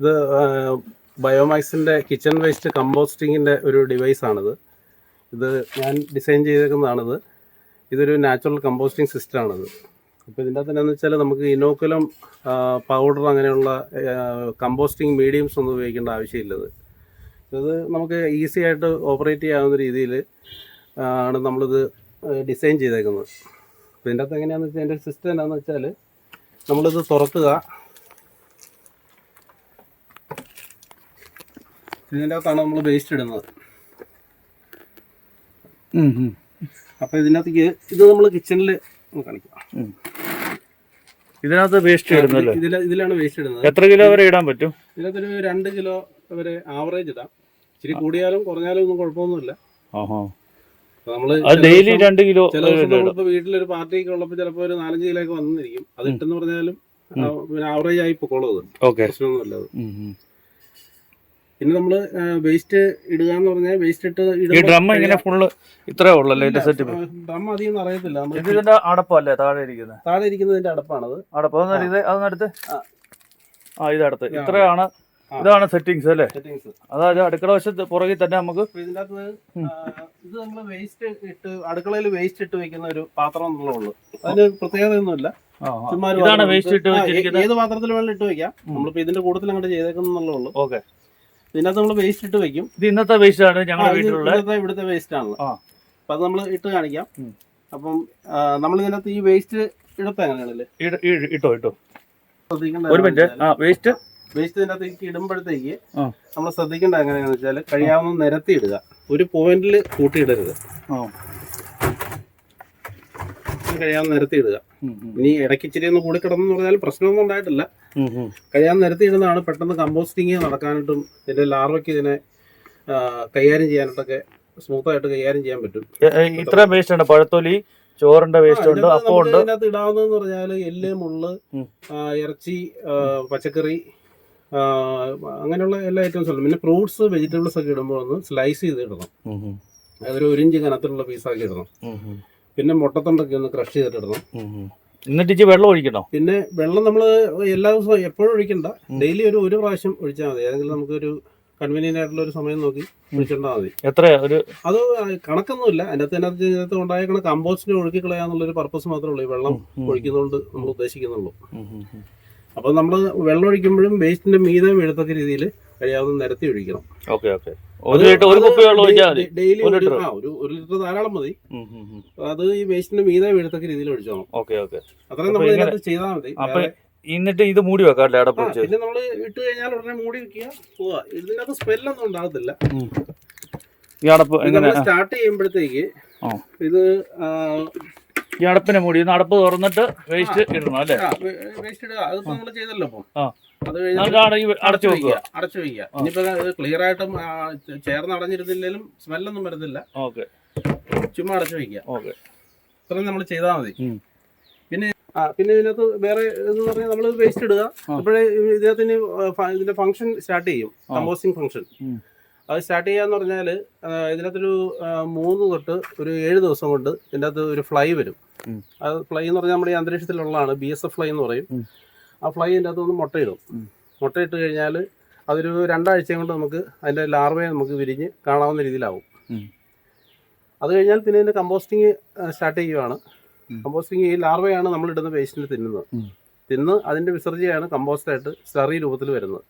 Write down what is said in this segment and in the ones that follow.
ഇത് ബയോമാക്സിന്റെ kitchen waste കമ്പോസ്റ്റിങ്ങിന്റെ ഒരു ഡിവൈസാണിത്. ഇത് ഞാൻ ഡിസൈൻ ചെയ്തേക്കുന്നതാണിത്. ഇതൊരു നാച്ചുറൽ കമ്പോസ്റ്റിംഗ് സിസ്റ്റമാണിത്. അപ്പോൾ ഇതിന്റെ അകത്ത് എന്താണെന്ന് വെച്ചാൽ നമുക്ക് ഇനോക്കുലം പൗഡർ അങ്ങനെയുള്ള കമ്പോസ്റ്റിംഗ് മീഡിയംസ് ഒന്നും ഉപയോഗിക്കേണ്ട ആവശ്യമില്ലത്. ഇത് നമുക്ക് ഈസി ആയിട്ട് ഓപ്പറേറ്റ് ചെയ്യാവുന്ന രീതിയിൽ ആണ് നമ്മളിത് ഡിസൈൻ ചെയ്തേക്കുന്നത്. അപ്പോൾ ഇതിന്റെ അകത്ത് എങ്ങനെയാണെന്ന് വെച്ചാൽ എന്റെ സിസ്റ്റം എന്താണെന്ന് വെച്ചാൽ നമ്മളിത് തുറക്കുക. ഇതിന്റെ അകത്താണ് നമ്മൾ വേസ്റ്റ് ഇടുന്നത് അപ്പോൾ ഇതിനകത്തേക്ക് ഇത് നമ്മൾ കിച്ചണിൽ കാണിക്കാം. ഇതിനകത്ത് വേസ്റ്റ് ഇടുന്നല്ലേ ഇതിൽ ഇതിലാണ് വേസ്റ്റ് ഇടുന്നത്. എത്ര കിലോ വരെ ഇടാൻ പറ്റും? ഇതിനകത്തൊരു രണ്ട് കിലോ വരെ ആവറേജ് ഇടാം. ഇച്ചിരി കൂടിയാലും കുറഞ്ഞാലും ഒന്നും കുഴപ്പമൊന്നുമില്ല. നമ്മൾ അത് ഡെയിലി രണ്ട് കിലോ നമ്മളിപ്പോ വീട്ടിലൊരു പാർട്ടിയൊക്കെ ഉള്ളപ്പോൾ ചിലപ്പോൾ ഒരു നാലഞ്ച് കിലോ ഒക്കെ വന്നിരിക്കും. അത് ഇട്ടെന്ന് പറഞ്ഞാലും ആവറേജ് ആയി പൊക്കോളും അത്. പ്രശ്നമൊന്നുമില്ല പിന്നെ നമ്മൾ വേസ്റ്റ് ഇടുക എന്ന് പറഞ്ഞാൽ വേസ്റ്റ് ഇട്ട് ഈ ഡ്രം ഇങ്ങനെ ഫുള്ള് ഇത്രേ ഉള്ളല്ലേ ഇതിന്റെ സെറ്റ് ഡ്രം അധികം അറിയത്തില്ല ഇത് ഇതിന്റെ അടപ്പല്ലേ താഴെ ഇരിക്കുന്നത്? താഴെ ഇരിക്കുന്നതിന്റെ അടപ്പാണത്. അടപ്പ്. അതിനടുത്ത് ഇത്? അതൊന്നടുത്ത് ആ. ആ ഇതടുത്ത്. ഇത്രയാണ് ഇതാണ് സെറ്റിങ്സ് അല്ലേ? സെറ്റിങ്സ് അതായത് അടുക്കള വശത്ത് പുറകിൽ തന്നെ നമുക്ക് ഇതിനകത്ത് ഇതിന്റെ അകത്ത് ഇത് നമ്മൾ വേസ്റ്റ് ഇട്ട് അടുക്കളയിൽ വേസ്റ്റ് ഇട്ട് വെക്കുന്ന ഒരു പാത്രം എന്നുള്ളൂ അതിന് പ്രത്യേകതയൊന്നുമില്ല. ഇതാണ് വേസ്റ്റ് ഇട്ട് വെച്ചിരിക്കുന്നത്. ഏത് പാത്രത്തിൽ വേണം ഇട്ട് വെക്കാം. നമ്മളിപ്പോ ഇതിന്റെ കൂടുതൽ അങ്ങോട്ട് ചെയ്തേക്കുന്നുള്ളൂ ഓക്കെ. ഇതിനകത്ത് നമ്മൾ വേസ്റ്റ് ഇട്ട് വെക്കും. ഇത് ഇന്നത്തെ വേസ്റ്റ് ആണ് ഞങ്ങളുടെ വീട്ടിലുള്ള. ഇവിടുത്തെ വേസ്റ്റ് ആണല്ലോ. അപ്പൊ അത് നമ്മൾ ഇട്ട് കാണിക്കാം. അപ്പം നമ്മൾ ഇതിനകത്ത് ഈ വേസ്റ്റ് ഇടത്ത എങ്ങനെയാണല്ലേ? ഇട്ടോ ഇട്ടോ. ഒരു മിനിറ്റ് ആ വേസ്റ്റ് വേസ്റ്റ് ഇതിനകത്തേക്ക് ഇടുമ്പോഴത്തേക്ക് നമ്മൾ ശ്രദ്ധിക്കേണ്ട എങ്ങനെയാണെന്ന് വെച്ചാൽ കഴിയാവുന്ന നിരത്തി ഇടുക. ഒരു പോയിന്റിൽ കൂട്ടിയിടരുത്. കഴിയാവുന്ന നിരത്തി ഇടുക. ഇനി ഇടയ്ക്ക് ഇച്ചിരി ഒന്ന് കൂടി കിടന്നു പറഞ്ഞാൽ പ്രശ്നമൊന്നും ഉണ്ടായിട്ടില്ല. ഉം, നേരത്തെ ഇടുന്നതാണ് പെട്ടെന്ന് കമ്പോസ്റ്റിങ് നടക്കാനായിട്ടും ഇതിന്റെ ലാർവയ്ക്ക് ഇതിനെ കൈകാര്യം ചെയ്യാനായിട്ടൊക്കെ സ്മൂത്ത് ആയിട്ട് കൈകാര്യം ചെയ്യാൻ പറ്റും. ഇത്ര വേസ്റ്റ് ഉണ്ട്. പഴത്തൊലി ചോറിന്റെ വേസ്റ്റ് ഉണ്ട്. അപ്പം ഉണ്ട്. ഇതിനകത്ത് ഇടാവുന്നതെന്ന് പറഞ്ഞാൽ എല്ല് മുള്ള് ഇറച്ചി പച്ചക്കറി അങ്ങനെയുള്ള എല്ലാ ഐറ്റംസും ഉണ്ട്. പിന്നെ ഫ്രൂട്ട്സ് വെജിറ്റബിൾസ് ഒക്കെ ഇടുമ്പോൾ ഒന്ന് സ്ലൈസ് ചെയ്ത് ഇടണം. അതൊരു ഒരു ഇഞ്ച് കനത്തിലുള്ള പീസാക്കി ഇടണം. പിന്നെ മുട്ടത്തൊണ്ടൊക്കെ ഒന്ന് ക്രഷ് ചെയ്തിട്ട് ഇടണം. ഉം, ഉം. എന്നിട്ട് വെള്ളം ഒഴിക്കണോ? പിന്നെ വെള്ളം നമ്മൾ എല്ലാ ദിവസവും എപ്പോഴും ഒഴിക്കണ്ട. ഡെയിലി ഒരു ഒരു പ്രാവശ്യം ഒഴിച്ചാൽ മതി. ഏതെങ്കിലും നമുക്കൊരു കൺവീനിയന്റ് ആയിട്ടുള്ള ഒരു സമയം നോക്കി ഒഴിച്ചിട്ടാൽ മതി. എത്ര ഒരു അത് കണക്കൊന്നുമില്ല. അതിനകത്ത് അതിനകത്ത് ഇതിനകത്ത് ഉണ്ടായേക്കണ കമ്പോസ്റ്റിനെ ഒഴുക്കി കളയാന്നുള്ളൊരു പർപ്പസ് മാത്രമേ ഉള്ളൂ ഈ വെള്ളം ഒഴിക്കുന്നതുകൊണ്ട് നമ്മൾ ഉദ്ദേശിക്കുന്നുള്ളൂ. അപ്പോൾ നമ്മൾ വെള്ളം ഒഴിക്കുമ്പോഴും വേസ്റ്റിന്റെ മീതെ വീഴത്തക്ക രീതിയിൽ കഴിയാവുന്ന നിരത്തി ഒഴിക്കണം. Okay okay. ഒരു ലിറ്റർ ഒരു കുപ്പി വെള്ളം ഒഴിച്ചാൽ മതി. ഡെയിലി ഒരു ലിറ്റർ. ആ, ഒരു ഒരു ലിറ്റർ ധാരാളം മതി. അത് ഈ വേസ്റ്റിന്റെ മീതെ വീഴത്തക്ക രീതിയിൽ ഒഴിച്ചോണം ഓക്കെ ഓക്കെ. അത്രയും നമ്മൾ ഇതിനകത്ത് ചെയ്താൽ മതി. അപ്പൊ എന്നിട്ട് ഇത് മൂടി വെക്കാം അല്ലേ ആ, പിന്നെ നമ്മൾ ഇട്ട് കഴിഞ്ഞാൽ ഉടനെ മൂടി വെക്കുക പോവാ ഇതിനകത്ത് സ്മെല്ലൊന്നും ഉണ്ടാകത്തില്ല. ഈ അടപ്പ് എങ്ങനെ? സ്റ്റാർട്ട് ചെയ്യുമ്പോഴത്തേക്ക്. ഇത് ഈ അടപ്പിനെ മൂടി അടപ്പ് തുറന്നിട്ട് വേസ്റ്റ് ഇടണം അല്ലേ? വേസ്റ്റ് ഇടുക. അതിപ്പോ നമ്മൾ ചെയ്തല്ലോ ഇപ്പം. അത് അടച്ചു വെക്കുക. അടച്ചു വയ്ക്കുക ഇനിയിപ്പോ ഇത് ക്ലിയർ ആയിട്ടും ചേർന്ന് അടഞ്ഞിരുന്നില്ലെങ്കിലും സ്മെല്ലൊന്നും വരുന്നില്ല. ഓക്കെ. ചുമ്മാ അടച്ചു വയ്ക്കുക ഓക്കെ. ഇത്രയും നമ്മൾ ചെയ്താൽ മതി. പിന്നെ ആ പിന്നെ ഇതിനകത്ത് വേറെ എന്ന് പറഞ്ഞാൽ നമ്മൾ വേസ്റ്റ് ഇടുക. അപ്പോഴേ ഇതിനകത്ത് ഇനി ഇതിന്റെ ഫംഗ്ഷൻ സ്റ്റാർട്ട് ചെയ്യും. കമ്പോസ്റ്റിംഗ് ഫംഗ്ഷൻ അത് സ്റ്റാർട്ട് ചെയ്യാന്ന് പറഞ്ഞാൽ ഇതിനകത്തൊരു മൂന്ന് തൊട്ട് ഒരു ഏഴ് ദിവസം കൊണ്ട് ഇതിന്റെ അകത്ത് ഒരു ഫ്ലൈ വരും. അത് ഫ്ലൈ എന്ന് പറഞ്ഞാൽ നമ്മുടെ അന്തരീക്ഷത്തിലുള്ളതാണ് ബി എസ് എഫ് ഫ്ലൈ എന്ന് പറയും. ആ ഫ്ലൈ അതിന്റെ അകത്ത് ഒന്ന് മുട്ടയിടും. മുട്ടയിട്ട് കഴിഞ്ഞാൽ അതൊരു രണ്ടാഴ്ച കൊണ്ട് നമുക്ക് അതിന്റെ ലാർവയെ നമുക്ക് വിരിഞ്ഞ് കാണാവുന്ന രീതിയിലാവും. അത് കഴിഞ്ഞാൽ പിന്നെ ഇതിന്റെ കമ്പോസ്റ്റിങ് സ്റ്റാർട്ട് ചെയ്യുവാണ്. കമ്പോസ്റ്റിങ് ഈ ലാർവയാണ് നമ്മൾ ഇടുന്ന വേസ്റ്റിന് തിന്നുന്നത്. തിന്ന് അതിന്റെ വിസർജ്യമാണ് കമ്പോസ്റ്റായിട്ട് സ്ലറി രൂപത്തിൽ വരുന്നത്.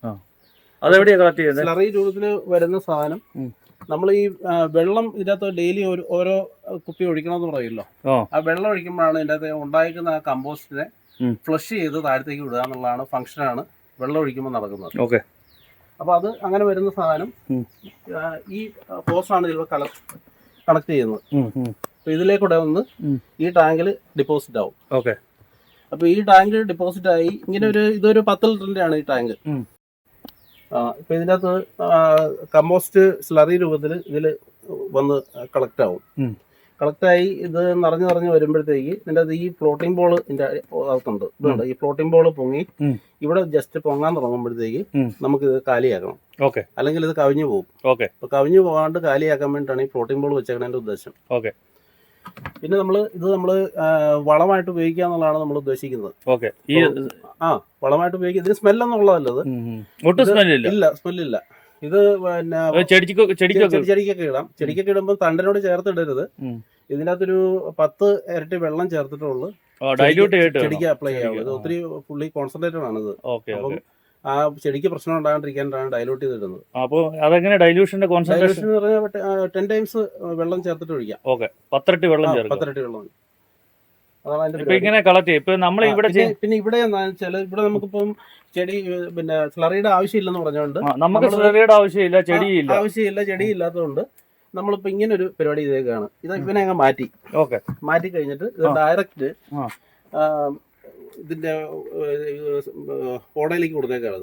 കളക്ട് ചെയ്യുന്നത്? സ്ലറി രൂപത്തിൽ വരുന്ന സാധനം നമ്മൾ ഈ വെള്ളം ഇതിനകത്ത് ഡെയിലി ഒരു ഓരോ കുപ്പി ഒഴിക്കണമെന്ന് പറയുമല്ലോ ആ. വെള്ളം ഒഴിക്കുമ്പോഴാണ് ഇതിന്റെ അകത്ത് ഉണ്ടായിരിക്കുന്ന ആ കമ്പോസ്റ്റിനെ. ഫ്ലഷ് ചെയ്ത് താഴത്തേക്ക് വിടുക എന്നുള്ളതാണ് ഫംഗ്ഷനാണ് വെള്ളം ഒഴിക്കുമ്പോൾ നടക്കുന്നത്. ഓക്കെ. അപ്പോൾ അത് അങ്ങനെ വരുന്ന സാധനം ഈ പോസ്റ്റാണ് ഇതിൽ കണക്ട് ചെയ്യുന്നത്. അപ്പോൾ ഇതിലേക്കൂടെ ഒന്ന് ഈ ടാങ്കിൽ ഡിപ്പോസിറ്റ് ആവും. ഓക്കെ. അപ്പോൾ ഈ ടാങ്ക് ഡിപ്പോസിറ്റ് ആയി ഇങ്ങനെ ഒരു ഇതൊരു പത്ത് ലിറ്ററിന്റെ ആണ് ഈ ടാങ്ക്. ഇപ്പൊ ഇതിനകത്ത് കമ്പോസ്റ്റ് സ്ലറി രൂപത്തിൽ ഇതിൽ വന്ന് കളക്ട് ആവും. കളക്റ്റായി ഇത് നിറഞ്ഞു നിറഞ്ഞു വരുമ്പോഴത്തേക്ക് ഇതിന്റെ അത് ഈ ഫ്ലോട്ടിംഗ് ബോൾ ഇതിന്റെ അകത്തുണ്ട്. ഇതുണ്ട്. ഈ ഫ്ലോട്ടിംഗ് ബോൾ പൊങ്ങി ഇവിടെ ജസ്റ്റ് പൊങ്ങാൻ തുടങ്ങുമ്പോഴത്തേക്ക് നമുക്ക് ഇത് കാലിയാക്കണം. ഓക്കെ അല്ലെങ്കിൽ ഇത് കവിഞ്ഞു പോകും. ഓക്കെ അപ്പോൾ കവിഞ്ഞു പോകാണ്ട് കാലിയാക്കാൻ വേണ്ടിയിട്ടാണ് ഈ ഫ്ലോട്ടിംഗ് ബോൾ വെച്ചേക്കണതിന്റെ ഉദ്ദേശം. ഓക്കെ പിന്നെ നമ്മൾ ഇത് നമ്മൾ വളമായിട്ട് ഉപയോഗിക്കുക എന്നുള്ളതാണ് നമ്മൾ ഉദ്ദേശിക്കുന്നത്. ഓക്കെ ആ വളമായിട്ട് ഉപയോഗിക്കുക. ഇതിന് സ്മെല്ലൊന്നുള്ളതല്ലത് ഇല്ല. സ്മെല്ലില്ല ഇത് പിന്നെ ചെടിക്ക് ചെടിക്കൊക്കെ ചെടി- ചെടിക്കൊക്കെ ഇടാം. ചെടിക്കൊക്കെ ഇടുമ്പോൾ തണ്ടിനോട് ചേർത്ത് ഇടരുത്. ഇതിനകത്തൊരു പത്ത് ഇരട്ടി വെള്ളം ചേർത്തിട്ടുള്ളൂ. ഡൈല്യൂട്ട് ചെയ്തിട്ട് ചെടിക്ക് അപ്ലൈ ചെയ്യാം ഇത് ഒത്തിരി ഫുള്ളി കോൺസെൻട്രേറ്റഡ് ആണ് ഇത് അപ്പം ആ ചെടിക്ക് പ്രശ്നം ഉണ്ടാകാണ്ടിരിക്കാനാണ് ഡൈലൂട്ട് ചെയ്തിടുന്നത്. അപ്പോൾ അതെങ്ങനെ ഡൈല്യൂഷന്റെ കോൺസെൻട്രേഷൻ ടെൻ ടൈംസ് വെള്ളം ചേർത്തിട്ട് ഒഴിക്കാം. ഓക്കെ പത്തിരട്ടി വെള്ളം പത്തിരട്ടി വെള്ളം. ഇപ്പൊ ഇങ്ങനെ കളക്ട് ചെയ്യും ഇപ്പൊ നമ്മൾ ഇവിടെ പിന്നെ- ഇവിടെ വെച്ചാൽ ഇവിടെ നമുക്കിപ്പം ചെടി പിന്നെ സ്ലറിയുടെ ആവശ്യമില്ലെന്ന് പറഞ്ഞുകൊണ്ട് നമുക്ക് സ്ലറിയുടെ ആവശ്യമില്ല ചെടിയില്ല. ആവശ്യമില്ല ചെടി ഇല്ലാത്തതുകൊണ്ട് നമ്മളിപ്പോ ഇങ്ങനെ ഒരു പരിപാടി ചെയ്തേക്കാണ്. ഇത് ഇവനെ അങ്ങ് മാറ്റി. ഓക്കെ. മാറ്റി കഴിഞ്ഞിട്ട് ഇത് ഡയറക്റ്റ്. ഇതിന്റെ ഓടയിലേക്ക് കൊടുത്തേക്കാണ്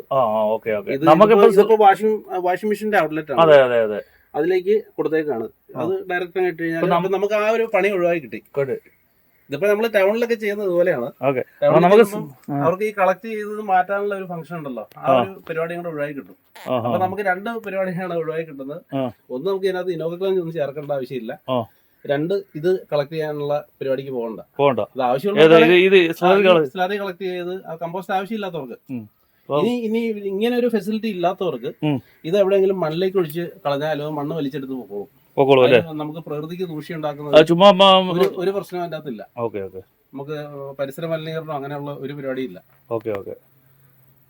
നമുക്കിപ്പോ വാഷിംഗ് വാഷിംഗ് മെഷീന്റെ ഔട്ട്ലെറ്റ് ആണ് അതെ അതെ. അതിലേക്ക് കൊടുത്തേക്കാണ്. അത് ഡയറക്റ്റ് ആയിട്ട് കഴിഞ്ഞാൽ നമുക്ക് ആ ഒരു പണി ഒഴിവാക്കി കിട്ടി. ഇതിപ്പോ നമ്മൾ ടൗണിലൊക്കെ ചെയ്യുന്നത് ഇതുപോലെയാണ്. നമുക്ക് അവർക്ക് ഈ കളക്ട് ചെയ്തത് മാറ്റാനുള്ള ഒരു ഫംഗ്ഷൻ ഉണ്ടല്ലോ. ആ. ഒരു പരിപാടി കൂടെ ഒഴിവായി കിട്ടും. അപ്പൊ നമുക്ക് രണ്ട് പരിപാടിയാണ് ഒഴിവായി കിട്ടുന്നത്. ഒന്ന് നമുക്ക് ഇതിനകത്ത് ഇനോഗ്രക്ലാഞ്ച് ഒന്നും ചേർക്കേണ്ട ആവശ്യമില്ല. രണ്ട് ഇത് കളക്ട് ചെയ്യാനുള്ള പരിപാടിക്ക് പോകണ്ട. പോകണ്ട. ആവശ്യമുള്ള ഇത് സ്ലറി കളക്ട് ചെയ്ത് ആ കമ്പോസ്റ്റ് ആവശ്യമില്ലാത്തവർക്ക്. ഇനി ഇനി ഇങ്ങനെ ഒരു ഫെസിലിറ്റി ഇല്ലാത്തവർക്ക് ഇത് എവിടെയെങ്കിലും മണ്ണിലേക്ക് ഒഴിച്ച് കളഞ്ഞാലോ മണ്ണ് വലിച്ചെടുത്ത് പോകും പോക്കോളൂ അല്ലേ? നമുക്ക് പ്രകൃതിക്ക് ദൂഷ്യം ഉണ്ടാക്കുന്നത് ചുമ്മാ ഒരു ഒരു പ്രശ്നം അതിന്റെ അകത്തില്ല ഓക്കെ ഓക്കെ. നമുക്ക് പരിസര മലിനീകരണം അങ്ങനെയുള്ള ഒരു പരിപാടിയില്ല. Okay okay.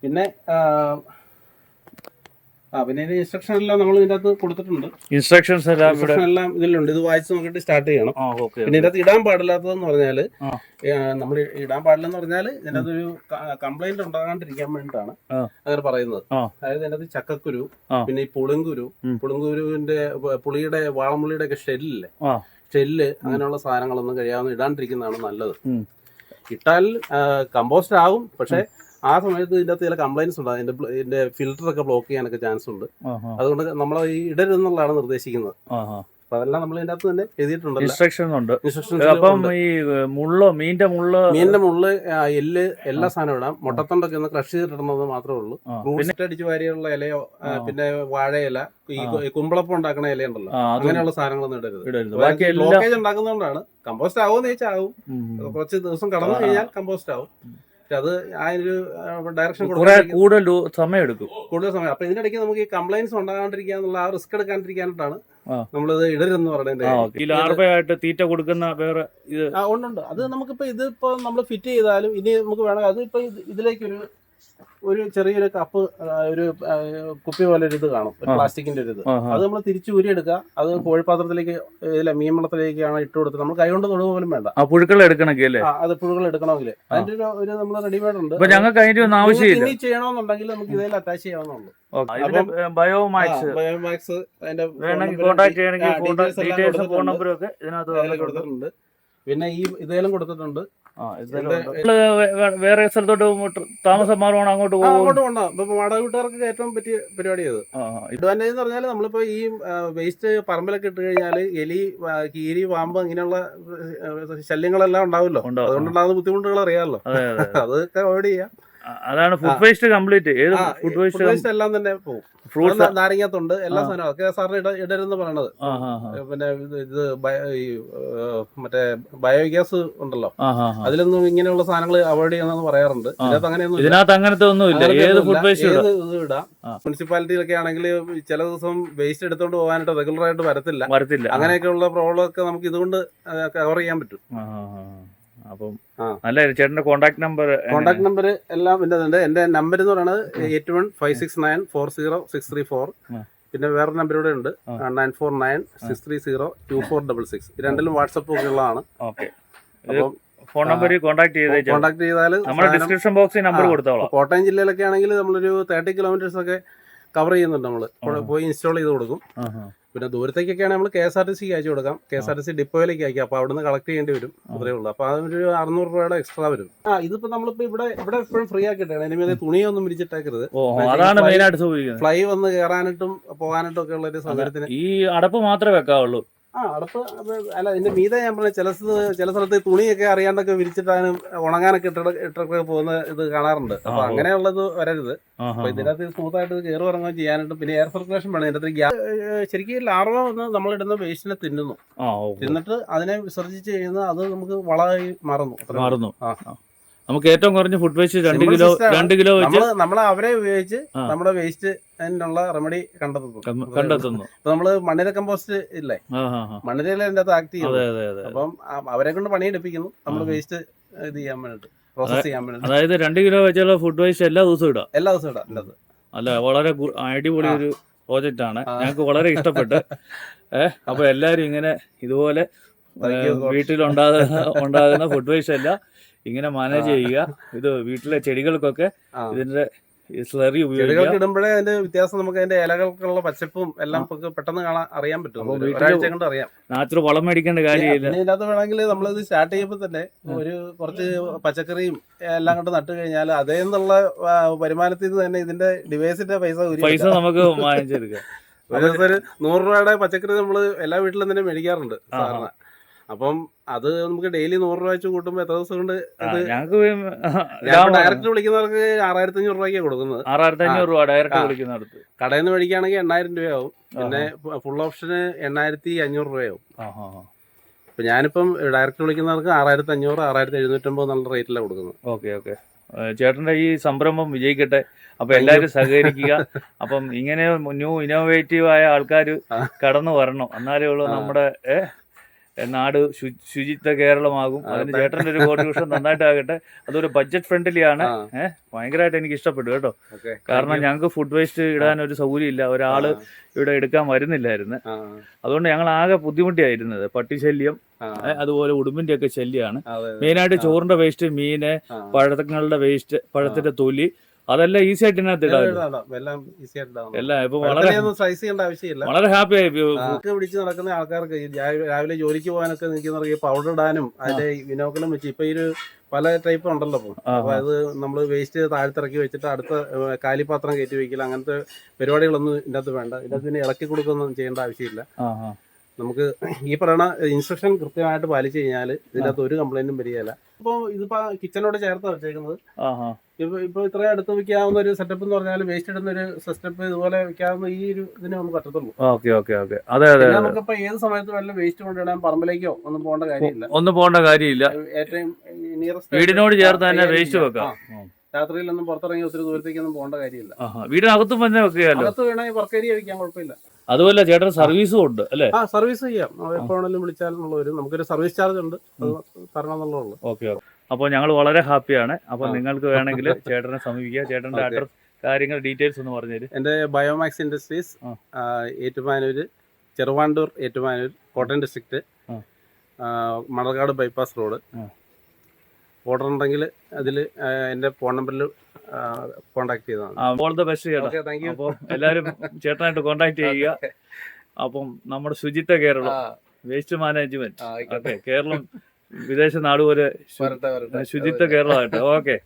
പിന്നെ ആ, പിന്നെ ഇതിന്റെ ഇൻസ്ട്രക്ഷൻ എല്ലാം നമ്മൾ ഇതിന്റെ അകത്ത് കൊടുത്തിട്ടുണ്ട് ഇൻസ്ട്രക്ഷൻസ് എല്ലാം ഇവിടെ ഇൻസ്ട്രക്ഷൻ എല്ലാം ഇതിലുണ്ട് ഇത് വായിച്ച് നോക്കിയിട്ട് സ്റ്റാർട്ട് ചെയ്യണം ആ ഓക്കെ പിന്നെ ഇതിനകത്ത് ഇടാൻ പാടില്ലാത്തതെന്ന് പറഞ്ഞാൽ ആ. നമ്മൾ ഇടാൻ പാടില്ലെന്ന് പറഞ്ഞാൽ ഇതിനകത്ത് ഒരു കംപ്ലൈന്റ് ഉണ്ടാകാണ്ടിരിക്കാൻ വേണ്ടിയിട്ടാണ് ആ. അങ്ങനെ പറയുന്നത് ആ. അതായത് ഇതിനകത്ത് ചക്കക്കുരു ആ. പിന്നെ ഈ പുളിങ്കുരു ഉം. പുളിങ്കുരുവിന്റെ പ- പുളിയുടെ വാളമുള്ളിയുടെ ഒക്കെ ഷെല്ലില്ലേ ആ. ഷെല്ല് അങ്ങനെയുള്ള സാധനങ്ങളൊന്നും കഴിയാവുന്ന ഇടാണ്ടിരിക്കുന്നതാണ് നല്ലത് ഉം. ഇട്ടാൽ കമ്പോസ്റ്റ് ആകും പക്ഷെ ആ സമയത്ത് ഇതിന്റെ അകത്ത് ചില കംപ്ലൈൻസ് ഉണ്ട്. എന്റെ എന്റെ ഫിൽറ്റർ ഒക്കെ ബ്ലോക്ക് ചെയ്യാനൊക്കെ ചാൻസ് ഉണ്ട്. അതുകൊണ്ട് നമ്മൾ ഈ ഇടരുതെന്നുള്ളതാണ് നിർദ്ദേശിക്കുന്നത്. അതെല്ലാം നമ്മൾ ഇതിന്റെ അകത്ത് തന്നെ എഴുതിയിട്ടുണ്ട് ഇൻസ്ട്രക്ഷൻ ഉണ്ട്. ഇൻസ്ട്രക്ഷൻസ് അപ്പം ഈ മുള്ളോ മീന്റെ മുള്ള് മീനിന്റെ മുള്ള ആ, എല്ല് എല്ലാ സാധനവും ഇടാം. മുട്ടത്തൊണ്ടൊക്കെ ഒന്ന് ക്രഷ് ചെയ്തിടുന്നത് മാത്രമേ ഉള്ളൂ. അടിച്ച് വാരിയുള്ള ഇലയോ. പിന്നെ വാഴയില ഈ കുമ്പളപ്പം ഉണ്ടാക്കുന്ന ഇല ഉണ്ടല്ലോ അങ്ങനെയുള്ള സാധനങ്ങളൊന്നും ഇടരുത്. ബാക്കി ബ്ലോക്കേജ് ഉണ്ടാക്കുന്നതുകൊണ്ടാണ്. കമ്പോസ്റ്റ് ആവുമെന്ന് ചോദിച്ചാൽ ആവും. കുറച്ച് ദിവസം കടന്നു കഴിഞ്ഞാൽ കമ്പോസ്റ്റ് ആവും. പക്ഷെ അത് ആ ഒരു ഡയറക്ഷൻ കുറെ കൂടുതൽ സമയം എടുക്കും കൂടുതൽ സമയം. അപ്പൊ ഇതിനിടയ്ക്ക് നമുക്ക് ഈ കംപ്ലൈൻസ് ഉണ്ടാകാണ്ടിരിക്കുക എന്നുള്ള ആ റിസ്ക് എടുക്കാണ്ടിരിക്കാനായിട്ടാണ്. നമ്മളിത് ഇടരുതെന്ന് പറയുന്നത് തീറ്റ കൊടുക്കുന്ന വേറെ ഇത് ഉണ്ട് അത് നമുക്കിപ്പോ ഇതിപ്പോ നമ്മൾ ഫിറ്റ് ചെയ്താലും ഇനി നമുക്ക് വേണം അത് ഇപ്പൊ ഒരു ഇതിലേക്കൊരു ഒരു ചെറിയൊരു കപ്പ് ഒരു കുപ്പി പോലെ ഒരു ഇത് കാണും. ഒരു പ്ലാസ്റ്റിക്കിന്റെ ഒരു ഇത്. അത് നമ്മൾ തിരിച്ചു ഊരിയെടുക്കുക അത് കോഴിപ്പാത്രത്തിലേക്ക് ഇതിലെ മീൻ വെള്ളത്തിലേക്കാണ് ഇട്ട് കൊടുത്ത് നമ്മൾ കൈകൊണ്ട് തൊടുക പോലും വേണ്ട. ആ പുഴുക്കൾ എടുക്കണമെങ്കിൽ അത് പുഴുകൾ എടുക്കണമെങ്കിൽ അതിന്റെ ഒരു ഒരു നമ്മൾ റെഡിമേഡ് ഉണ്ട്. ഞങ്ങൾക്ക് അതിന്റെ ഒന്നും ആവശ്യമില്ല. ഇനി ചെയ്യണമെന്നുണ്ടെങ്കിൽ നമുക്ക് ഇതിൽ അറ്റാച്ച് ചെയ്യാവുന്നുള്ളൂ. ബയോമാക്സ്. ബയോമാക്സ് അതിന്റെ കോൺടാക്ട് ചെയ്യണമെങ്കിൽ ഡീറ്റെയിൽസ് ഫോൺ. നമ്പറും ഒക്കെ ഇതിനകത്ത് കൊടുത്തിട്ടുണ്ട്. പിന്നെ ഈ ഇതേലും കൊടുത്തിട്ടുണ്ട്. വേറെ സ്ഥലത്തോട്ട് താമസം മാറുവാണ് അങ്ങോട്ട് അങ്ങോട്ട് കൊണ്ടാ ഇപ്പൊ വാടക വീട്ടുകാർക്ക് ഏറ്റവും പറ്റിയ പരിപാടി അത് അഡ്വാന്റേജ് എന്ന് പറഞ്ഞാൽ നമ്മളിപ്പോ ഈ വേസ്റ്റ് പറമ്പിലൊക്കെ ഇട്ട് കഴിഞ്ഞാൽ എലി കീരി പാമ്പ് ഇങ്ങനെയുള്ള ശല്യങ്ങളെല്ലാം ഉണ്ടാവുമല്ലോ. ഉണ്ടാവും. അതുകൊണ്ടുണ്ടാകുന്ന ബുദ്ധിമുട്ടുകൾ അറിയാമല്ലോ. അതെ അതെ. അതൊക്കെ അവോയ്ഡ് ചെയ്യാം. അതാണ് ഫുഡ് വേസ്റ്റ് കംപ്ലീറ്റ് ഏത് ഫുഡ് വേസ്റ്റ് എല്ലാം തന്നെ പോകും. ഫ്രൂട്ട്സ് നാരങ്ങത്തുണ്ട് എല്ലാ. സാധനവും. അതൊക്കെ സാറിന് ഇട ഇടരുന്ന് പറയണത്. പിന്നെ ഇത് ഈ മറ്റേ ബയോഗ്യാസ് ഉണ്ടല്ലോ. അതിലൊന്നും ഇങ്ങനെയുള്ള സാധനങ്ങൾ അവോയ്ഡ് ചെയ്യണമെന്ന് പറയാറുണ്ട്. ഇതിനകത്ത് അങ്ങനെയൊന്നും ഇല്ല. ഇതിനകത്ത് അങ്ങനത്തെ ഒന്നും ഇല്ല. ഏത്. ഫുഡ് വേസ്റ്റ് ഏത് ഇത് ഇടാം. മുനിസിപ്പാലിറ്റിയിലൊക്കെ ആണെങ്കിൽ ചില ദിവസം വേസ്റ്റ് എടുത്തോണ്ട് പോകാനായിട്ട് റെഗുലർ ആയിട്ട് വരത്തില്ല. വരത്തില്ല. അങ്ങനെയൊക്കെയുള്ള പ്രോബ്ലം ഒക്കെ നമുക്ക് ഇതുകൊണ്ട് കവർ ചെയ്യാൻ പറ്റും. അപ്പം. നല്ല ചേട്ടന്റെ കോണ്ടാക്ട് നമ്പർ കോൺടാക്ട് നമ്പർ എല്ലാം എന്റെ ഉണ്ട് എന്റെ നമ്പർ എന്ന് പറയുന്നത് eight one five six nine four zero six three four പിന്നെ വേറെ നമ്പർ ഇവിടെ ഉണ്ട്. Nine four nine six three zero two four double six രണ്ടിലും വാട്സപ്പ് ഒക്കെ ഉള്ളതാണ്. ഓക്കെ. അപ്പം ഫോൺ നമ്പർ കോൺടാക്ട് ചെയ്ത് കോൺടാക്ട് ചെയ്താൽ നമ്മുടെ ഡിസ്ക്രിപ്ഷൻ ബോക്സിൽ നമ്പർ. കൊടുത്തോളാം. കോട്ടയം ജില്ലയിലൊക്കെ ആണെങ്കിൽ നമ്മളൊരു തേർട്ടി കിലോമീറ്റേഴ്സ് ഒക്കെ കവർ ചെയ്യുന്നുണ്ട് നമ്മൾ പോയി ഇൻസ്റ്റാൾ ചെയ്ത് കൊടുക്കും. പിന്നെ ദൂരത്തേക്കൊക്കെയാണ് നമ്മൾ കെ എസ് ആർ ടി സിക്ക് അയച്ചു കൊടുക്കാം. K S R T C ഡിപ്പോയിലേക്ക് അയക്കാം. അപ്പോൾ അവിടുന്ന് കളക്ട് ചെയ്യേണ്ടി വരും. അത്രേ ഉള്ളൂ. അപ്പോൾ അതൊരു അറുന്നൂറ് രൂപയുടെ എക്സ്ട്രാ വരും. ആ ഇതിപ്പോൾ നമ്മളിപ്പോൾ ഇവിടെ ഇവിടെ എപ്പോഴും ഫ്രീ ആക്കിയിട്ടാണ് ഇനി മേലെ തുണിയൊന്നും വിരിച്ചിട്ടേക്കരുത് ഓ അതാണ് മെയിൻ ആയിട്ട് സൂചിക്കുന്നത് ഫ്ലൈ വന്ന് കയറാനായിട്ടും പോകാനായിട്ടും ഒക്കെ ഉള്ള ഒരു സൗകര്യത്തിന് ഈ അടപ്പ് മാത്രമേ വെക്കാവുള്ളൂ. ആ അടപ്പ് അല്ല ഇതിന്റെ മീതെ ഞാൻ പറഞ്ഞ ചില സ്ഥലത്ത് ചില സ്ഥലത്ത് തുണിയൊക്കെ അറിയാണ്ടൊക്കെ വിരിച്ചിട്ടാണ് ഉണങ്ങാനൊക്കെ ഇട്ട ഇട്ടൊക്കെ പോകുന്ന ഇത് കാണാറുണ്ട്. അപ്പൊ. അങ്ങനെയുള്ളത് വരരുത്. അപ്പൊ ഇതിനകത്ത് സ്മൂത്ത് ആയിട്ട് കയറി ഇറങ്ങുകയും ചെയ്യാനായിട്ട് പിന്നെ എയർ സർക്കുലേഷൻ വേണം. ഇതിനകത്ത് ഗ്യാസ് ശരിക്കും ലാർവ വന്ന് നമ്മളിടുന്ന വേസ്റ്റിനെ തിന്നുന്നു. തിന്നിട്ട് അതിനെ വിസർജിച്ച് കഴിയുന്ന അത് നമുക്ക് വളമായി മാറുന്നു. മാറുന്നു. ആ. നമുക്ക് ഏറ്റവും കുറഞ്ഞ ഫുഡ് വേസ്റ്റ് രണ്ട് കിലോ രണ്ട് കിലോ വെച്ച് നമ്മൾ അവരെ ഉപയോഗിച്ച് നമ്മുടെ വേസ്റ്റ് അതിനുള്ള റെമഡി കണ്ടെത്തുന്നു. കണ്ടെത്തുന്നു. ഇപ്പൊ നമ്മൾ മണ്ണിര കമ്പോസ്റ്റ് ഇല്ലേ? മണ്ണിരയിലെ അതിന്റെ അകത്ത് ആക്ട് ചെയ്യുന്നു. അപ്പം അവരെ കൊണ്ട് പണിയെടുപ്പിക്കുന്നു നമ്മൾ വേസ്റ്റ് ഇത് ചെയ്യാൻ വേണ്ടിട്ട് പ്രോസസ് ചെയ്യാൻ വേണ്ടിട്ട് അതായത് രണ്ട് കിലോ വെച്ചുള്ള ഫുഡ് വേസ്റ്റ് എല്ലാ ദിവസവും ഇടാം? എല്ലാ ദിവസവും ഇടാം അതിന്റെ അല്ല വളരെ അടിപൊളി ഒരു പ്രോജക്റ്റ് ആണ്. ഞങ്ങൾക്ക് വളരെ ഇഷ്ടപ്പെട്ട്. ഏഹ് അപ്പൊ എല്ലാരും ഇങ്ങനെ ഇതുപോലെ വീട്ടിലുണ്ടാകുന്ന ഉണ്ടാകുന്ന ഫുഡ് വേസ്റ്റ് എല്ലാം ഇങ്ങനെ മാനേജ് ചെയ്യുക. ഇത് വീട്ടിലെ ചെടികൾക്കൊക്കെ ഇതിന്റെ സ്ലറി ഉപയോഗിക്കുക. ചെടികൾക്ക് ഇടുമ്പോഴേ അതിന്റെ വ്യത്യാസം നമുക്ക് അതിന്റെ ഇലകൾക്കുള്ള പച്ചപ്പും എല്ലാം നമുക്ക് പെട്ടെന്ന് കാണാൻ അറിയാൻ പറ്റും. ഒരാഴ്ച കൊണ്ട് അറിയാം. നാച്ചുറൽ വളം മേടിക്കേണ്ട കാര്യമില്ല ഇതിനകത്ത് വേണമെങ്കിൽ നമ്മളിത് സ്റ്റാർട്ട് ചെയ്യുമ്പോൾ തന്നെ ഒരു കുറച്ച് പച്ചക്കറിയും എല്ലാം കൊണ്ട് നട്ടു കഴിഞ്ഞാൽ അതേ നിന്നുള്ള വരുമാനത്തിൽ നിന്ന് തന്നെ ഇതിന്റെ ഡിവൈസിന്റെ പൈസ പൈസ നമുക്ക് വാങ്ങിച്ചെടുക്കാം ഒരു നൂറ് രൂപയുടെ പച്ചക്കറി നമ്മൾ എല്ലാ വീട്ടിലും തന്നെ മേടിക്കാറുണ്ട്. സാധാരണ. അപ്പം അത് നമുക്ക് ഡെയിലി നൂറ് രൂപ വെച്ച് കൂട്ടുമ്പോൾ എത്ര ദിവസം കൊണ്ട് ഞങ്ങൾക്ക് ഡയറക്റ്റ് വിളിക്കുന്നവർക്ക് ആറായിരത്തി അഞ്ഞൂറ് രൂപയ്ക്കാണ് കൊടുക്കുന്നത്. ആറായിരത്തി അഞ്ഞൂറ് രൂപ ഡയറക്റ്റ്. വിളിക്കുന്നിടത്ത്. കടയിൽ നിന്ന് മേടിക്കുകയാണെങ്കിൽ എണ്ണായിരം രൂപയാവും. പിന്നെ ഫുൾ ഓപ്ഷന് എണ്ണായിരത്തി അഞ്ഞൂറ് രൂപയാവും. അപ്പൊ ഞാനിപ്പം ഡയറക്റ്റ് വിളിക്കുന്നവർക്ക് ആറായിരത്തി അഞ്ഞൂറ് ആറായിരത്തി എഴുന്നൂറ്റമ്പത് നല്ല റേറ്റിലാണ് കൊടുക്കുന്നത്. Okay okay. ചേട്ടന്റെ ഈ സംരംഭം വിജയിക്കട്ടെ. അപ്പൊ എല്ലാവരും സഹകരിക്കുക. അപ്പം ഇങ്ങനെ ന്യൂ ഇന്നോവേറ്റീവ് ആയ ആൾക്കാർ. കടന്നു വരണം. എന്നാലേ ഉള്ളൂ നമ്മുടെ നാട് ശുചിത്വ കേരളമാകും. അതിന് ചേട്ടന്റെ ഒരു കോൺട്രിബ്യൂഷൻ നന്നായിട്ട് നന്നായിട്ടാകട്ടെ. അതൊരു ബഡ്ജറ്റ് ഫ്രണ്ട്ലി ആണ്. ഏഹ് ഭയങ്കരമായിട്ട് എനിക്ക് ഇഷ്ടപ്പെട്ടു കേട്ടോ. കാരണം ഞങ്ങൾക്ക് ഫുഡ് വേസ്റ്റ് ഇടാൻ ഒരു സൗകര്യം ഇല്ല ഒരാൾ ഇവിടെ എടുക്കാൻ വരുന്നില്ലായിരുന്നു. അതുകൊണ്ട് ഞങ്ങൾ ആകെ ബുദ്ധിമുട്ടിയായിരുന്നത്. പട്ടി ശല്യം അതുപോലെ ഉടുമ്പിന്റെ ഒക്കെ ശല്യമാണ്. മെയിനായിട്ട് ചോറിന്റെ വേസ്റ്റ് മീന് പഴത്തങ്ങളുടെ പഴങ്ങളുടെ വേസ്റ്റ് പഴത്തിന്റെ തൊലി അതെല്ലാം ഈസി ആയിട്ട് ഇതിനകത്ത് ഇടാം. എല്ലാം ഈസി ആയിട്ട്. എല്ലാം ഇപ്പൊ വളരെ സൈസ് ചെയ്യേണ്ട ആവശ്യമില്ല. വളരെ ഹാപ്പി ആയി പിടിച്ച് നടക്കുന്ന ആൾക്കാർക്ക് രാവിലെ ജോലിക്ക് പോകാനൊക്കെ നിൽക്കുന്നവർക്ക് ഈ പൗഡർ ഇടാനും അതിന്റെ വിനോക്കലും വെച്ച് ഇപ്പൊ ഈ ഒരു പല ടൈപ്പ് ഉണ്ടല്ലോ അപ്പോൾ അപ്പൊ അത് നമ്മൾ വേസ്റ്റ് താഴ്ത്തിറക്കി വെച്ചിട്ട് അടുത്ത കാലിപാത്രം കയറ്റി വെക്കില്ല അങ്ങനത്തെ പരിപാടികളൊന്നും ഇതിനകത്ത് അകത്ത് വേണ്ട. ഇതിനകത്ത് പിന്നെ ഇളക്കി കൊടുക്കൊന്നും ചെയ്യേണ്ട ആവശ്യമില്ല. നമുക്ക് ഈ പറയണ ഇൻസ്ട്രക്ഷൻ കൃത്യമായിട്ട് പാലിച്ചു കഴിഞ്ഞാൽ ഇതിനകത്ത് ഒരു കംപ്ലൈന്റും വരികയില്ല. അപ്പോൾ ഇതിപ്പോ കിച്ചനോട് ചേർത്ത് വെച്ചേക്കുന്നത് ഇപ്പൊ ഇപ്പൊ ഇത്രയും അടുത്ത് വെക്കാവുന്ന ഒരു സെറ്റപ്പ് എന്ന് പറഞ്ഞാൽ വേസ്റ്റ് ഇടുന്ന ഒരു സെറ്റപ്പ് ഇതുപോലെ വെക്കാവുന്ന ഈ ഒരു ഇതിനെ നമുക്ക് പറ്റത്തുള്ളൂ. Okay okay okay. അതെ അതെ പിന്നെ നമുക്കിപ്പോ ഏത് സമയത്ത് വല്ല വേസ്റ്റ് കൊണ്ടിടാൻ പറമ്പിലേക്കോ ഒന്നും പോകേണ്ട കാര്യമില്ല. ഒന്നും പോകേണ്ട കാര്യമില്ല. ഏറ്റവും നിയറസ്റ്റ് വീടിനോട് ചേർത്ത് തന്നെ വേസ്റ്റ് വെക്കാം. രാത്രിയിലൊന്നും പുറത്തിറങ്ങി ഒത്തിരി ദൂരത്തേക്കൊന്നും പോകേണ്ട കാര്യമില്ല. വീടിനകത്തും തന്നെ വെക്കുകയല്ലോ. അകത്ത് വേണമെങ്കിൽ വർക്ക് ഏരിയ വെക്കാൻ കുഴപ്പമില്ല. അതുപോലെ ചേട്ടൻ സർവീസും ഉണ്ട് അല്ലേ? ആ സർവീസ് ചെയ്യാം. എപ്പോഴാണെങ്കിലും വിളിച്ചാലും ഉള്ള ഒരു നമുക്കൊരു സർവീസ് ചാർജ് ഉണ്ട്. അത് തരണം എന്നുള്ളൂ ഓക്കെ ഓക്കെ. അപ്പോൾ ഞങ്ങൾ വളരെ ഹാപ്പിയാണ്. അപ്പോൾ നിങ്ങൾക്ക് വേണമെങ്കിൽ ചേട്ടനെ സമീപിക്കുക. ചേട്ടന്റെ. അഡ്രസ് കാര്യങ്ങൾ ഡീറ്റെയിൽസ് ഒന്ന് പറഞ്ഞുതരും എന്റെ Biomax industries. Ettumanoor Cheruvandoor Ettumanoor Kottayam district. Manarcad bypass road. Order ഉണ്ടെങ്കിൽ അതിൽ എന്റെ ഫോൺ നമ്പറിൽ കോൺടാക്ട് ചെയ്താൽ ഓൾ ദ ബെസ്റ്റ് ചേട്ടാ. താങ്ക് യു അപ്പോൾ എല്ലാവരും ചേട്ടനായിട്ട് കോൺടാക്ട് ചെയ്യുക. അപ്പം നമ്മുടെ ശുചിത്വ കേരളം വേസ്റ്റ് മാനേജ്മെന്റ് കേരളം വിദേശ നാട് പോലെ ശു- വരട്ടെ വരട്ടെ. ശുചിത്വ കേരളമായിട്ട്. ഓക്കെ.